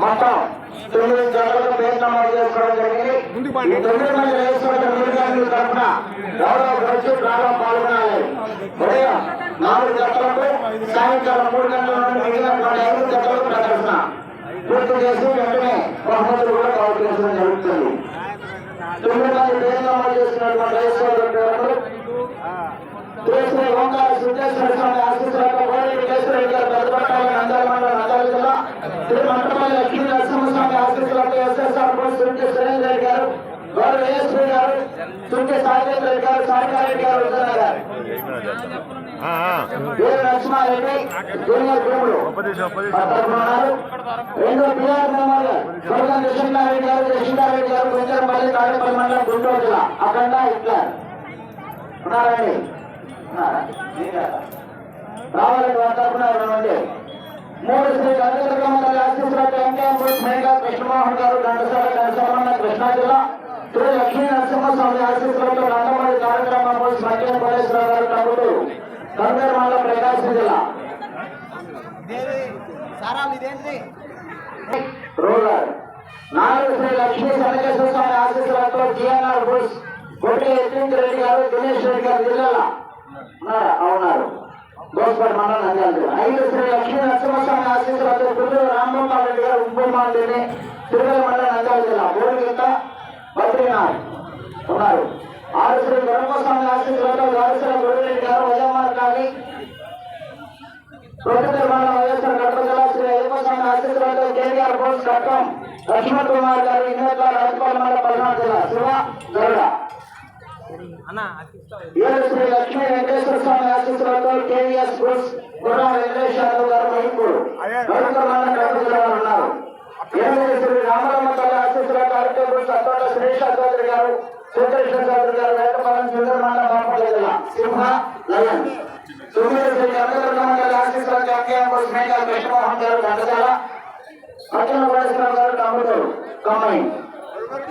మొత్తం తొమ్మిది జగలకు పేరు నమోదు చేసుకోవడం జరిగింది ఈ తొమ్మిది మంది వేసుకున్న మీడియాల తరఫున గౌరవ ఖర్చు ప్రారంభం పాల్గొనాలి ఉదయం నాలుగు జతలకు సాయంకాలం మూడు గంటల నుండి మిగిలిన ఐదు జతలకు ప్రదర్శన పూర్తి చేసి వెంటనే బహుమతులు కూడా జరుగుతుంది తొమ్మిది మంది పేరు నమోదు చేసినటువంటి రేసు పేర్లు శ్రీ ఓంకార సిద్ధేశ్వర స్వామి కేశవరెడ్డి గారు పెద్దపట్టాల నంద్యాల మండలం నంద్యాల జిల్లా శ్రీ మంటపల్లి లక్ష్మీ నరసింహస్వామి ఆశీస్సులతో ఎస్ఎస్ఆర్ పోస్ట్ సుంటి సురేంద్ర రెడ్డి గారు గౌరవ ఏఎస్పీ గారు సుంటి సాయికేంద్ర రెడ్డి గారు సాయికారెడ్డి గారు విజయనగర్ గారు జూనియర్ బిఆర్ మెమోరియల్ కృష్ణారెడ్డి గారు కృష్ణారెడ్డి గారు కొంచెంపల్లి తాడేపల్లి మండలం గుంటూరు జిల్లా అక్కడ ఇట్లా ఉన్నారండి ఉన్నారా? మీరా? రావాలండి మూడు శ్రీ కనకదుర్గమ్మ ఆశీస్సులతో ఎంకేఎం మేఘా కృష్ణమోహన్ గారు ఘంటసాల కనసరమన్న కృష్ణా జిల్లా శ్రీ లక్ష్మీ నరసింహస్వామి ఆశీస్సులతో నందమూరి కార్యక్రమం బుష్ మధ్య కోటేశ్వరరావు గారు తమ్ముడు కర్నూలు మండలం ప్రకాశం జిల్లా రూరల్ నాలుగు శ్రీ లక్ష్మీ సనకేశ్వర స్వామి ఆశీస్సులతో జిఎన్ఆర్ బుస్ కొట్టి యశ్వంత్ రెడ్డి గారు దినేష్ రెడ్డి గారు జిల్లాల అవునారు. గోస్పేట మండలం నంద్యాల ఐదు శ్రీ లక్ష్మీ నరసింహస్వామి ఆశీస్సులతో గుంటూరు రామ్మోహన్ రెడ్డి గారు ఉప్పుమాలిని తిరుమల మండలం నంద్యాల జిల్లా బోడిగిత బద్రీనాథ్ ఉన్నారు. ఆరు శ్రీ బ్రహ్మస్వామి ఆశీస్సులతో గారిసల గురురెడ్డి గారు వజమార్ కాళీ ప్రొఫెసర్ మండలం వైఎస్ఆర్ కడప జిల్లా శ్రీ అయ్యప్ప స్వామి ఆశీస్సులతో కేవీఆర్ బోస్ కట్టం లక్ష్మణ్ కుమార్ గారు ఇంద్రపాల ఏడు శ్రీ లక్ష్మీ వెంకటేశ్వర స్వామి ఆశీస్సులతో కేవీఎస్ బోస్ గుర్రం వెంకటేష్ యాదవ్ గారు మహిళలు మహిళల మండలం కడప జిల్లాలో ఉన్నారు ఎనిమిది శ్రీ రామరమ్మ తల్లి ఆశీస్సులతో అరకే బోస్ అత్తోట శ్రీష చౌదరి గారు శ్రీకృష్ణ చౌదరి గారు వేటపాలెం సుందర మండలం బాపట్ల జిల్లా సింహ లయన్ తొమ్మిది శ్రీ కనకదుర్గ మండలి ఆశీస్సులతో ఎంకేఎం బోస్ మేఘా కృష్ణమోహన్ గారు ఘంటసాల అర్జున కోటేశ్వరరావు గారు తమ్ముడు కమ్మాయి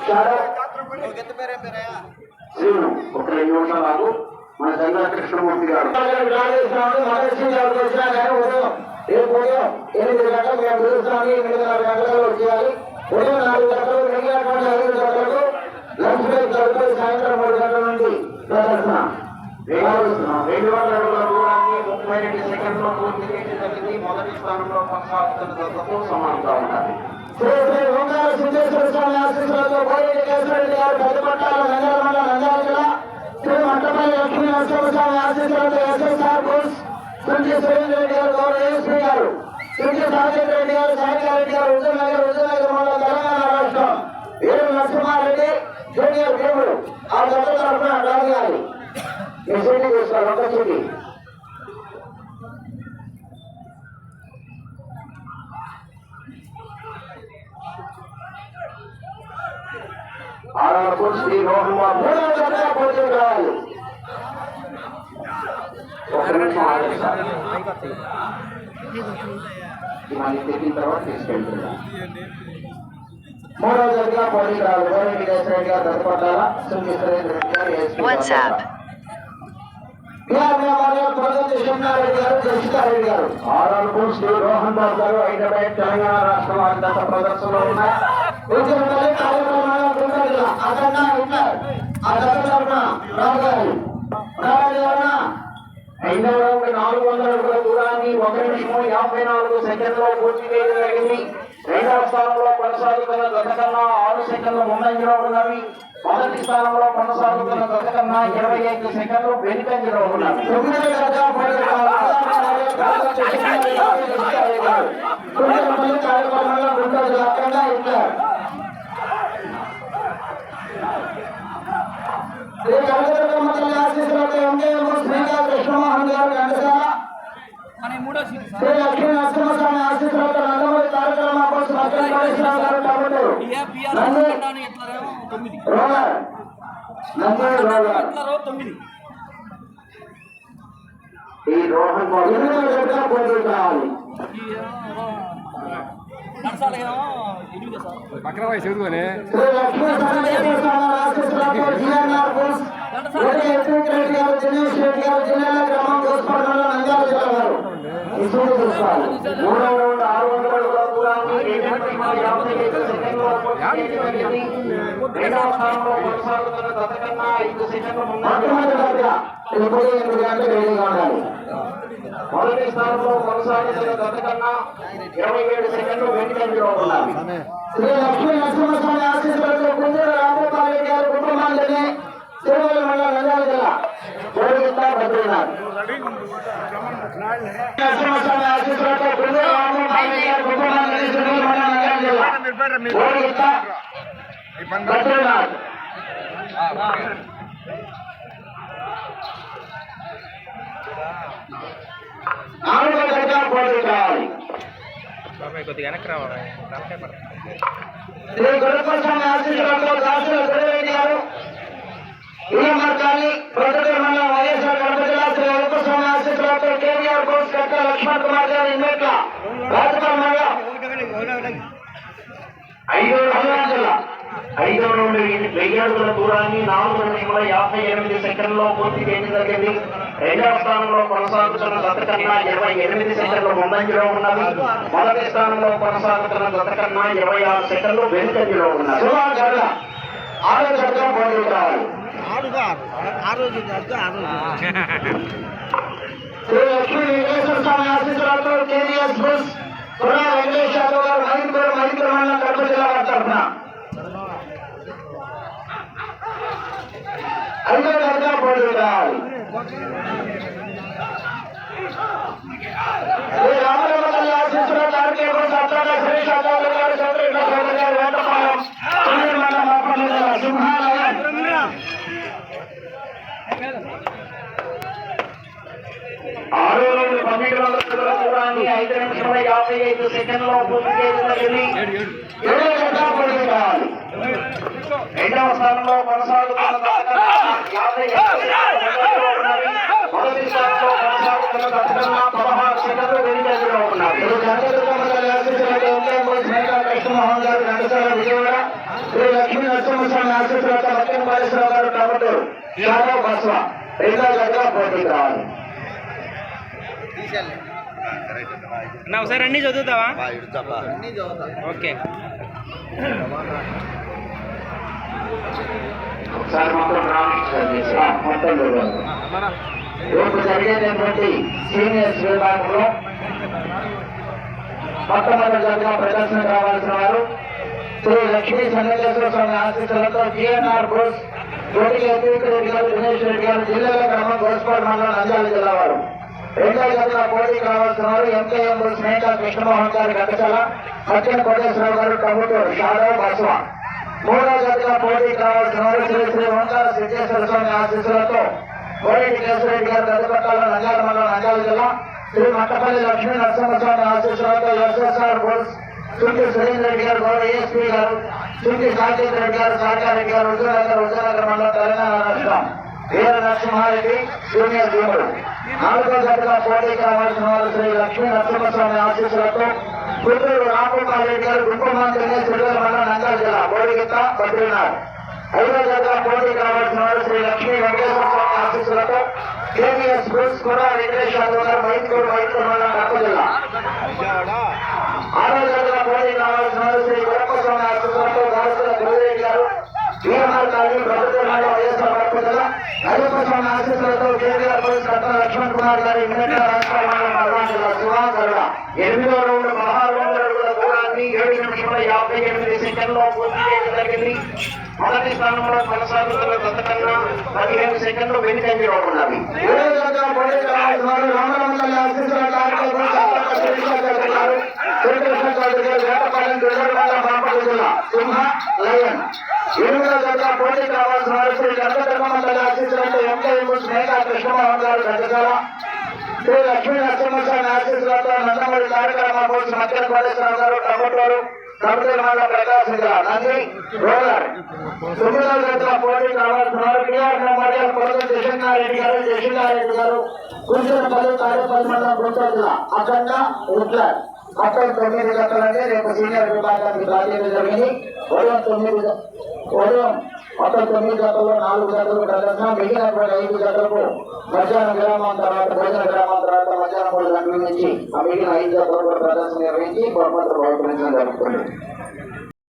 షాడో శ్రీను ఒక రెండు నిమిషాలు ఆగు. మన చంద్ర కృష్ణమూర్తి గారు రేపు ఉదయం ఎనిమిది గంటలకు మేము పిలుస్తున్నాము గంటలకు వచ్చేయాలి ఉదయం నాలుగు గంటలకు మిగిలినటువంటి ఐదు గంటలకు లంచ్ బ్రేక్ జరుగుతుంది సాయంత్రం మూడు గంటల నుండి ప్రదర్శన రెండు వందల అడుగుల దూరాన్ని ముప్పై రెండు సెకండ్లో పూర్తి చేయడం జరిగింది మొదటి స్థానంలో కొనసాగుతున్న సమానంగా ఉండాలి శ్రీ శ్రీ ఓంకార సిద్ధేశ్వర స్వామి ఆశీస్సులతో కోరేటి కేశవరెడ్డి గారు మండలం నంద్యాల జిల్లా శ్రీ మంటపల్లి లక్ష్మీ నరసింహ స్వామి ఆశీస్సులతో ఎస్ఎస్ఆర్ సురేంద్ర రెడ్డి గారు గౌరవ ఏఎస్పీ గారు రెడ్డి గారు సాయికారెడ్డి మండలం తెలంగాణ రాష్ట్రం ఏడు నరసింహారెడ్డి జూనియర్ భీముడు ఆ తరఫున మీ సీటీ తీసుకోవాలి ఒక సీటీ శ్రీ మోహన్ బాబు మూడవ పోటీ కావాలి ఒక నిమిషం ఆలోచిస్తారు ఇవన్నీ తెచ్చిన తర్వాత తీసుకెళ్తున్నాం మూడవ జతగా పోటీ కావాలి కోరేటి కేశవరెడ్డి గారు పెద్దపట్టాల సుంచి సురేంద్ర రెడ్డి గారు ఏఎస్పీ గారు. WhatsApp. BR memorial Pragathi Krishnareddy గారు జసితారెడ్డి గారు శ్రీ రోహన్ గారు హైదరాబాద్ తెలంగాణ రాష్ట్రం వారి దశ ప్రదర్శనలో ఉన్నాయి రావు గారు ఐదవ రౌండ్ నాలుగు వందల అడుగుల దూరాన్ని ఒక నిమిషము యాభై నాలుగు సెకండ్లో పూర్తి చేయడం జరిగింది. రెండవ స్థానంలో కొనసాగుతున్న గత కన్నా ఆరు సెకండ్లు ముందంజలో ఉన్నవి. మొదటి స్థానంలో కొనసాగుతున్న గత కన్నా ఇరవై ఐదు సెకండ్లు వెనుకంజలో ఉన్నవి. తొమ్మిది రోలర్ నంబర్ రోలర్ ఈ రోహన్ కోసం ఎనిమిది గంటల పోటీ కావాలి పక్కన వయసు ఎదుగునే దినేష్ రెడ్డి గారు జిల్లాల గ్రామం దోస్పడలో నంద్యాల జిల్లా వారు మూడవ రౌండ్ ఆరు వందల గ్రామం దూరాన్ని ఏడు నిమిషాల యాభై ఐదు సెకండ్లలో పూర్తి చేయడం జరిగింది. రెండవ స్థానంలో కొనసాగుతున్న గతకన్నా ఐదు సెకండ్ల ముందంజలో మొట్టమొదటి దశ ఇప్పుడు ఎనిమిది గంటలు రెడీగా ఉండాలి మొదటి స్థానంలో కొనసాగుతున్న గతకన్నా ఇరవై ఏడు సెకండ్లు వెనుకంజలో ఉన్నారు శ్రీ లక్ష్మీ నరసింహస్వామి ఆశీస్సులతో కుందూరు రామగోపాల్ రెడ్డి గారి కుటుంబాన్ని తిరుమల మండలం నంద్యాల జిల్లా జోగిత్తా బద్రీనాథ్ నరసింహస్వామి ఆశీస్సులతో కుందూరు రామగోపాల్ రెడ్డి గారి కుటుంబాన్ని కొద్దిగా వెనక్కి రావాలి తలకాయ పడుతుంది శ్రీ గురుప్రసాద్ ఆశీస్సులతో దాసుల గురురెడ్డి గారు ఈఎంఆర్ కాలనీ ప్రొద్దుటూరు మండలం వైఎస్ఆర్ కడప జిల్లా శ్రీ గురుప్రసాద్ ఆశీస్సులతో కేవీఆర్ కోర్స్ కట్ట లక్ష్మణ్ కుమార్ గారి ఇన్వెట్ల రాజపాల్ మండలం ఐదు పల్నాడు జిల్లా ఐదో నుండి వెయ్యి అడుగుల దూరాన్ని నాలుగు నిమిషముల యాభై ఎనిమిది సెకండ్లో పూర్తి చేయడం జరిగింది. రెండవ స్థానంలో కొనసాగుతున్న గత కన్నా ఇరవై ఎనిమిది సెకండ్లు ముందంజలో ఉన్నది. మొదటి స్థానంలో కొనసాగుతున్న గత కన్నా ఇరవై ఆరు సెకండ్లు వెనుకంజలో ఉన్నది. ఆరో జట్గా పోటీ కావాలి. కేవీఎస్ బుస్ పురా వెంకటేష్ యాదవ్ గారు మైంపూర్ మైంపూర్ మండలం కడప జిల్లా వారి తరఫున ఐదో జట్గా పోటీ కావాలి శ్రీ రామరామతల్లి ఆశీస్సులతో ఆర్కే బుస్ అత్తాల సురేష్ యాదవ్ గారు చంద్ర గారు వేటపాలెం తుమ్మూరు మండలం అప్పటి జిల్లా సింహాలయం ఆరో నుండి పన్నెండు వందల దూరాన్ని ఐదు నిమిషముల యాభై ఐదు సెకండ్లలో పూర్తి చేయడం జరిగింది రెండవ స్థానంలో కొనసాగుతున్న మొదటి స్థానంలో కొనసాగుతున్న పదహారు సెకండ్లు కృష్ణమోహన్ గారు ఘంటసాల విజయవాడ శ్రీ లక్ష్మీ నరసింహస్వామి ఆశీస్సులతో లక్ష్మీ పాలేశ్వరరావు గారు కాబట్టి యాదవ్ బస్వ రెండో జట్గా పోటీ కావాలి నా ఒకసారి అన్ని చదువుతావా? ఓకే. రేపు జరిగేటటువంటి సీనియర్స్ విభాగంలో ప్రదర్శన కావాల్సిన వారు శ్రీ లక్ష్మీ చంద్రకేశ్వర స్వామి ఆశీస్సులతో జిఎన్ఆర్ బోస్ కోటికి అతిథి గారు దినేష్ రెడ్డి గారు జిల్లాల గ్రామం గోస్పాడు మండలం నంద్యాల జిల్లా వారు. రెండో జట్గా పోటీ కావాల్సినారు ఎంకేఎం బోస్ కృష్ణమోహన్ గారి ఘటచాల సత్యం కోటేశ్వరరావు గారు టమటూరు యాదవ్ బస్వ. మూడో జట్గా పోటీ కావాల్సినారు శ్రీ శ్రీ ఓంకార సిద్ధేశ్వర స్వామి ఆశీస్సులతో కోరెడ్డి కేశవరెడ్డి గారు గదిపట్టాల నంద్యాల మండలం నంద్యాల జిల్లా. శ్రీ మట్టపల్లి లక్ష్మీ నరసింహస్వామి ఆశీస్సులతో ఎస్ఎస్ఆర్ బోస్ చుంటి సురేంద్ర రెడ్డి గారు గౌరవ ఏఎస్పీ గారు చుంటి సాకేత్ రెడ్డి గారు సాకారెడ్డి గారు హుజూర్నగర్ హుజూర్నగర్ మండలం తెలంగాణ రాష్ట్రం. వీర నరసింహారెడ్డి జూనియర్ భీముడు. నాలుగో జట్టుగా పోటీ కావాల్సిన వారు శ్రీ లక్ష్మీ నరసింహస్వామి ఆశీస్సులతో పుత్తూరు రామగోపాల్ రెడ్డి గారు గుంపమంత్రిని శ్రీకాకుళం మండలం నంద్యాల జిల్లా బోడిగిత్త బద్రీనాథ్ ఐదో జట్టుగా పోటీ కావాల్సిన వారు శ్రీ లక్ష్మీ వెంకటేశ్వర స్వామి ఆశీస్సులతో కేవీఎస్ బ్రూస్ కూడా వెంకటేష్ యాదవ్ గారు మైత్కూరు మైత్కూరు మండలం కడప జిల్లా ఆరో జట్టుగా పోటీ కావాల్సిన వారు శ్రీ గురప్పస్వామి ఆశీస్సులతో దాసుల గురురెడ్డి గారు వీరమాల్ కాలనీ ప్రభుత్వ మండలం వైఎస్ఆర్ కడప జిల్లా అయ్యప్పస్వామి ఆశీస్సులతో కేవీఆర్ పోలీస్ కట్ట లక్ష్మణ్ గారి ఎనిమిదో రౌండ్ పదహారు వందల అడుగుల దూరాన్ని ఏడు నిమిషముల యాభై ఎనిమిది సెకండ్లో పూర్తి చేయడం జరిగింది. మొదటి స్థానంలో కొనసాగుతున్న గతకన్నా పదిహేను సెకండ్లు వెనుకంజలో ఉన్నవి ఏడో సింహ లయన్. ఎనిమిదో జట్టుగా పోటీ కావాల్సిన వారు శ్రీ కనకదుర్గమ్మతల్లి ఆశీస్సులతో ఎంకే స్నేహ కృష్ణమోహన్ గారు గజశాల శ్రీ లక్ష్మీ నరసింహస్వామి ఆశీస్సులతో నందమూరి తారక కోసం మధ్య కోటేశ్వరరావు గారు టమటూరు కంపెనీ నంది రోలర్ తొమ్మిదవ పోటీ కావాల్సిన వారు కొరత గారు గారు తాడేపల్లి మండలం గుంటూరు జిల్లా అఖండ హిట్లర్ మొత్తం తొమ్మిది జట్లన్నీ రేపు సీనియర్ విభాగానికి బాధ్యత జరిగింది ఉదయం తొమ్మిది ఉదయం మొత్తం తొమ్మిది జతల్లో నాలుగు గంటలు ప్రదర్శన మిగిలినటువంటి ఐదు గంటలకు మధ్యాహ్నం విరామం తర్వాత భోజన విరామం తర్వాత మధ్యాహ్నం మూడు గంటల నుంచి ఆ మిగిలిన ఐదు జతలు ప్రదర్శన నిర్వహించి బహుమతులు బహుకరించడం జరుగుతుంది.